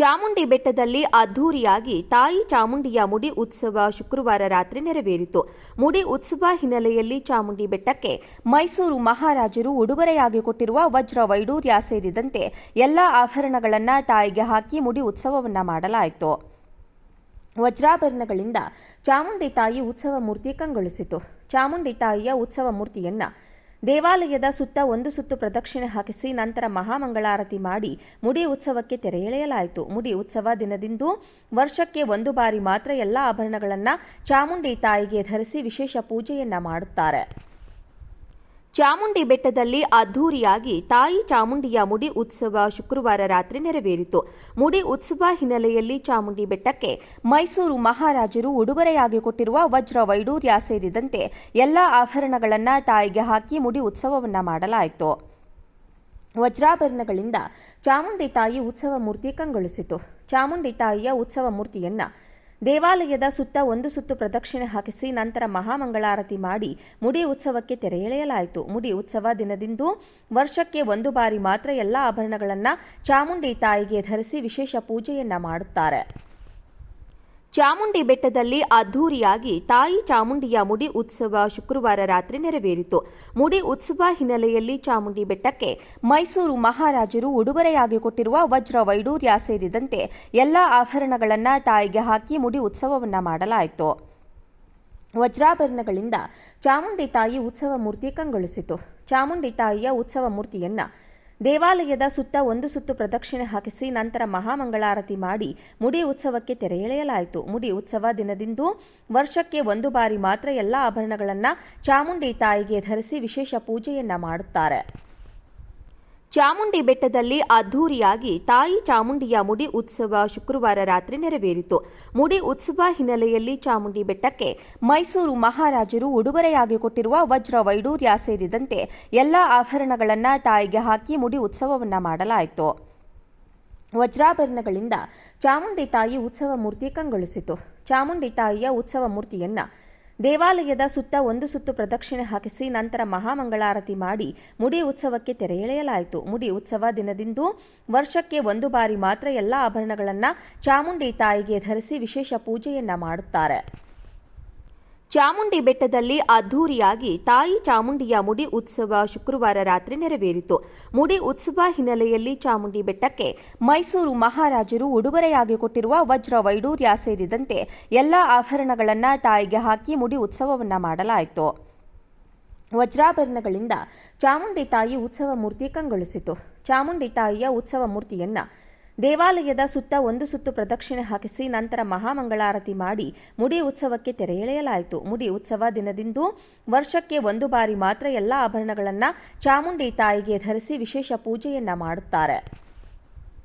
ಚಾಮುಂಡಿ ಬೆಟ್ಟದಲ್ಲಿ ಅದ್ಧೂರಿಯಾಗಿ ತಾಯಿ ಚಾಮುಂಡಿಯ ಮುಡಿ ಉತ್ಸವ ಶುಕ್ರವಾರ ರಾತ್ರಿ ನೆರವೇರಿತು. ಮುಡಿ ಉತ್ಸವ ಹಿನ್ನೆಲೆಯಲ್ಲಿ ಚಾಮುಂಡಿ ಬೆಟ್ಟಕ್ಕೆ ಮೈಸೂರು ಮಹಾರಾಜರು ಉಡುಗೊರೆಯಾಗಿ ಕೊಟ್ಟಿರುವ ವಜ್ರ ವೈಡೂರ್ಯ ಸೇರಿದಂತೆ ಎಲ್ಲ ಆಭರಣಗಳನ್ನು ತಾಯಿಗೆ ಹಾಕಿ ಮುಡಿ ಉತ್ಸವವನ್ನ ಮಾಡಲಾಯಿತು. ವಜ್ರಾಭರಣಗಳಿಂದ ಚಾಮುಂಡಿ ತಾಯಿ ಉತ್ಸವ ಮೂರ್ತಿ ಕಂಗೊಳಿಸಿತು. ಚಾಮುಂಡಿ ತಾಯಿಯ ಉತ್ಸವ ಮೂರ್ತಿಯನ್ನ ದೇವಾಲಯದ ಸುತ್ತ ಒಂದು ಸುತ್ತು ಪ್ರದಕ್ಷಿಣೆ ಹಾಕಿಸಿ ನಂತರ ಮಹಾಮಂಗಳಾರತಿ ಮಾಡಿ ಮುಡಿ ಉತ್ಸವಕ್ಕೆ ತೆರೆ ಎಳೆಯಲಾಯಿತು. ಮುಡಿ ಉತ್ಸವ ದಿನದಿಂದು ವರ್ಷಕ್ಕೆ ಒಂದು ಬಾರಿ ಮಾತ್ರ ಎಲ್ಲ ಆಭರಣಗಳನ್ನು ಚಾಮುಂಡಿ ತಾಯಿಗೆ ಧರಿಸಿ ವಿಶೇಷ ಪೂಜೆಯನ್ನ ಮಾಡುತ್ತಾರೆ. ಚಾಮುಂಡಿ ಬೆಟ್ಟದಲ್ಲಿ ಅದ್ಧೂರಿಯಾಗಿ ತಾಯಿ ಚಾಮುಂಡಿಯ ಮುಡಿ ಉತ್ಸವ ಶುಕ್ರವಾರ ರಾತ್ರಿ ನೆರವೇರಿತು. ಮುಡಿ ಉತ್ಸವ ಹಿನ್ನೆಲೆಯಲ್ಲಿ ಚಾಮುಂಡಿ ಬೆಟ್ಟಕ್ಕೆ ಮೈಸೂರು ಮಹಾರಾಜರು ಉಡುಗೊರೆಯಾಗಿ ಕೊಟ್ಟಿರುವ ವಜ್ರ ವೈಡೂರ್ಯ ಸೇರಿದಂತೆ ಎಲ್ಲ ಆಭರಣಗಳನ್ನು ತಾಯಿಗೆ ಹಾಕಿ ಮುಡಿ ಉತ್ಸವವನ್ನ ಮಾಡಲಾಯಿತು. ವಜ್ರಾಭರಣಗಳಿಂದ ಚಾಮುಂಡಿ ತಾಯಿ ಉತ್ಸವ ಮೂರ್ತಿ ಕಂಗೊಳಿಸಿತು. ಚಾಮುಂಡಿ ತಾಯಿಯ ಉತ್ಸವ ಮೂರ್ತಿಯನ್ನ ದೇವಾಲಯದ ಸುತ್ತ ಒಂದು ಸುತ್ತು ಪ್ರದಕ್ಷಿಣೆ ಹಾಕಿಸಿ ನಂತರ ಮಹಾಮಂಗಳಾರತಿ ಮಾಡಿ ಮುಡಿ ಉತ್ಸವಕ್ಕೆ ತೆರೆ ಎಳೆಯಲಾಯಿತು ಮುಡಿ ಉತ್ಸವ ದಿನದಿಂದು ವರ್ಷಕ್ಕೆ ಒಂದು ಬಾರಿ ಮಾತ್ರ ಎಲ್ಲ ಆಭರಣಗಳನ್ನು ಚಾಮುಂಡಿ ತಾಯಿಗೆ ಧರಿಸಿ ವಿಶೇಷ ಪೂಜೆಯನ್ನ ಮಾಡುತ್ತಾರೆ. ಚಾಮುಂಡಿ ಬೆಟ್ಟದಲ್ಲಿ ಅದ್ಧೂರಿಯಾಗಿ ತಾಯಿ ಚಾಮುಂಡಿಯ ಮುಡಿ ಉತ್ಸವ ಶುಕ್ರವಾರ ರಾತ್ರಿ ನೆರವೇರಿತು. ಮುಡಿ ಉತ್ಸವ ಹಿನ್ನೆಲೆಯಲ್ಲಿ ಚಾಮುಂಡಿ ಬೆಟ್ಟಕ್ಕೆ ಮೈಸೂರು ಮಹಾರಾಜರು ಉಡುಗೊರೆಯಾಗಿ ಕೊಟ್ಟಿರುವ ವಜ್ರ ವೈಡೂರ್ಯ ಸೇರಿದಂತೆ ಎಲ್ಲ ಆಭರಣಗಳನ್ನು ತಾಯಿಗೆ ಹಾಕಿ ಮುಡಿ ಉತ್ಸವವನ್ನ ಮಾಡಲಾಯಿತು. ವಜ್ರಾಭರಣಗಳಿಂದ ಚಾಮುಂಡಿ ತಾಯಿ ಉತ್ಸವ ಮೂರ್ತಿ ಕಂಗೊಳಿಸಿತು. ಚಾಮುಂಡಿ ತಾಯಿಯ ಉತ್ಸವ ಮೂರ್ತಿಯನ್ನ ದೇವಾಲಯದ ಸುತ್ತ ಒಂದು ಸುತ್ತು ಪ್ರದಕ್ಷಿಣೆ ಹಾಕಿಸಿ ನಂತರ ಮಹಾಮಂಗಳಾರತಿ ಮಾಡಿ ಮುಡಿ ಉತ್ಸವಕ್ಕೆ ತೆರೆ ಎಳೆಯಲಾಯಿತು. ಮುಡಿ ಉತ್ಸವ ದಿನದಿಂದು ವರ್ಷಕ್ಕೆ ಒಂದು ಬಾರಿ ಮಾತ್ರ ಎಲ್ಲ ಆಭರಣಗಳನ್ನು ಚಾಮುಂಡಿ ತಾಯಿಗೆ ಧರಿಸಿ ವಿಶೇಷ ಪೂಜೆಯನ್ನ ಮಾಡುತ್ತಾರೆ. ಚಾಮುಂಡಿ ಬೆಟ್ಟದಲ್ಲಿ ಅದ್ಧೂರಿಯಾಗಿ ತಾಯಿ ಚಾಮುಂಡಿಯ ಮುಡಿ ಉತ್ಸವ ಶುಕ್ರವಾರ ರಾತ್ರಿ ನೆರವೇರಿತು. ಮುಡಿ ಉತ್ಸವ ಹಿನ್ನೆಲೆಯಲ್ಲಿ ಚಾಮುಂಡಿ ಬೆಟ್ಟಕ್ಕೆ ಮೈಸೂರು ಮಹಾರಾಜರು ಉಡುಗೊರೆಯಾಗಿ ಕೊಟ್ಟಿರುವ ವಜ್ರ ವೈಡೂರ್ಯ ಸೇರಿದಂತೆ ಎಲ್ಲ ಆಭರಣಗಳನ್ನು ತಾಯಿಗೆ ಹಾಕಿ ಮುಡಿ ಉತ್ಸವವನ್ನ ಮಾಡಲಾಯಿತು. ವಜ್ರಾಭರಣಗಳಿಂದ ಚಾಮುಂಡಿ ತಾಯಿ ಉತ್ಸವ ಮೂರ್ತಿ ಕಂಗೊಳಿಸಿತು. ಚಾಮುಂಡಿ ತಾಯಿಯ ಉತ್ಸವ ಮೂರ್ತಿಯನ್ನ ದೇವಾಲಯದ ಸುತ್ತ ಒಂದು ಸುತ್ತು ಪ್ರದಕ್ಷಿಣೆ ಹಾಕಿಸಿ ನಂತರ ಮಹಾಮಂಗಳಾರತಿ ಮಾಡಿ ಮುಡಿ ಉತ್ಸವಕ್ಕೆ ತೆರೆ ಎಳೆಯಲಾಯಿತು ಮುಡಿ ಉತ್ಸವ ದಿನದಿಂದು ವರ್ಷಕ್ಕೆ ಒಂದು ಬಾರಿ ಮಾತ್ರ ಎಲ್ಲ ಆಭರಣಗಳನ್ನು ಚಾಮುಂಡಿ ತಾಯಿಗೆ ಧರಿಸಿ ವಿಶೇಷ ಪೂಜೆಯನ್ನ ಮಾಡುತ್ತಾರೆ. ಚಾಮುಂಡಿ ಬೆಟ್ಟದಲ್ಲಿ ಅದ್ಧೂರಿಯಾಗಿ ತಾಯಿ ಚಾಮುಂಡಿಯ ಮುಡಿ ಉತ್ಸವ ಶುಕ್ರವಾರ ರಾತ್ರಿ ನೆರವೇರಿತು. ಮುಡಿ ಉತ್ಸವ ಹಿನ್ನೆಲೆಯಲ್ಲಿ ಚಾಮುಂಡಿ ಬೆಟ್ಟಕ್ಕೆ ಮೈಸೂರು ಮಹಾರಾಜರು ಉಡುಗೊರೆಯಾಗಿ ಕೊಟ್ಟಿರುವ ವಜ್ರ ವೈಡೂರ್ಯ ಸೇರಿದಂತೆ ಎಲ್ಲ ಆಭರಣಗಳನ್ನು ತಾಯಿಗೆ ಹಾಕಿ ಮುಡಿ ಉತ್ಸವವನ್ನು ಮಾಡಲಾಯಿತು. ವಜ್ರಾಭರಣಗಳಿಂದ ಚಾಮುಂಡಿ ತಾಯಿ ಉತ್ಸವ ಮೂರ್ತಿ ಕಂಗೊಳಿಸಿತು. ಚಾಮುಂಡಿ ತಾಯಿಯ ಉತ್ಸವ ಮೂರ್ತಿಯನ್ನ ದೇವಾಲಯದ ಸುತ್ತ ಒಂದು ಸುತ್ತು ಪ್ರದಕ್ಷಿಣೆ ಹಾಕಿಸಿ ನಂತರ ಮಹಾಮಂಗಳಾರತಿ ಮಾಡಿ ಮುಡಿ ಉತ್ಸವಕ್ಕೆ ತೆರೆ ಎಳೆಯಲಾಯಿತು. ಮುಡಿ ಉತ್ಸವ ದಿನದಿಂದು ವರ್ಷಕ್ಕೆ ಒಂದು ಬಾರಿ ಮಾತ್ರ ಎಲ್ಲ ಆಭರಣಗಳನ್ನು ಚಾಮುಂಡಿ ತಾಯಿಗೆ ಧರಿಸಿ ವಿಶೇಷ ಪೂಜೆಯನ್ನ ಮಾಡುತ್ತಾರೆ.